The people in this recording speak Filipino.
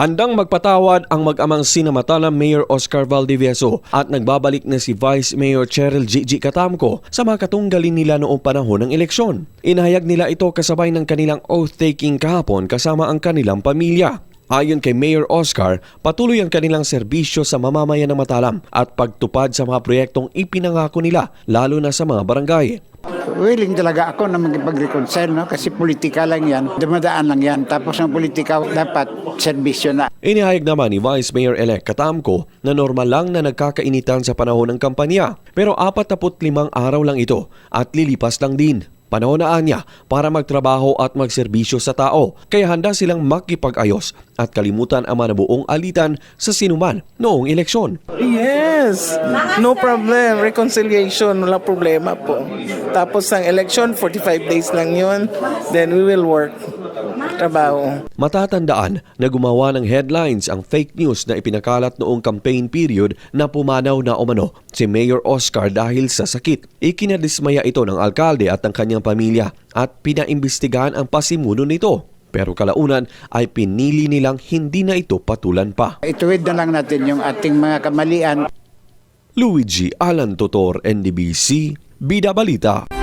Handang magpatawad ang mag-amang sinamatala Mayor Oscar Valdivieso at nagbabalik na si Vice Mayor Cheryl Gigi Katamko sa mga katunggalin nila noong panahon ng eleksyon. Inahayag nila ito kasabay ng kanilang oath-taking kahapon kasama ang kanilang pamilya. Ayon kay Mayor Oscar, patuloy ang kanilang serbisyo sa mamamayan ng Matalam at pagtupad sa mga proyektong ipinangako nila lalo na sa mga barangay. Willing talaga ako na magpag-reconcile, no? Kasi politika lang yan. Dumadaan lang yan. Tapos ang politika dapat serbisyo na. Inihayag naman ni Vice Mayor-elect Katamko na normal lang na nagkakainitan sa panahon ng kampanya pero 45 araw lang ito at lilipas lang din. Panahon na para magtrabaho at magserbisyo sa tao kaya handa silang makipag-ayos at kalimutan ang mga nabuong alitan sa sinuman noong eleksyon. Yes, no problem. Reconciliation, wala problema po. Tapos ang election, 45 days lang yun. Then we will work. Trabaho. Matatandaan na gumawa ng headlines ang fake news na ipinakalat noong campaign period na pumanaw na umano si Mayor Oscar dahil sa sakit. Ikinadismaya ito ng alkalde at ng kanyang pamilya at pinaimbestigahan ang pasimuno nito. Pero kalaunan ay pinili nilang hindi na ito patulan pa. Ituwid na lang natin yung ating mga kamalian Luigi Alan Totor, NDBC, Bida Balita.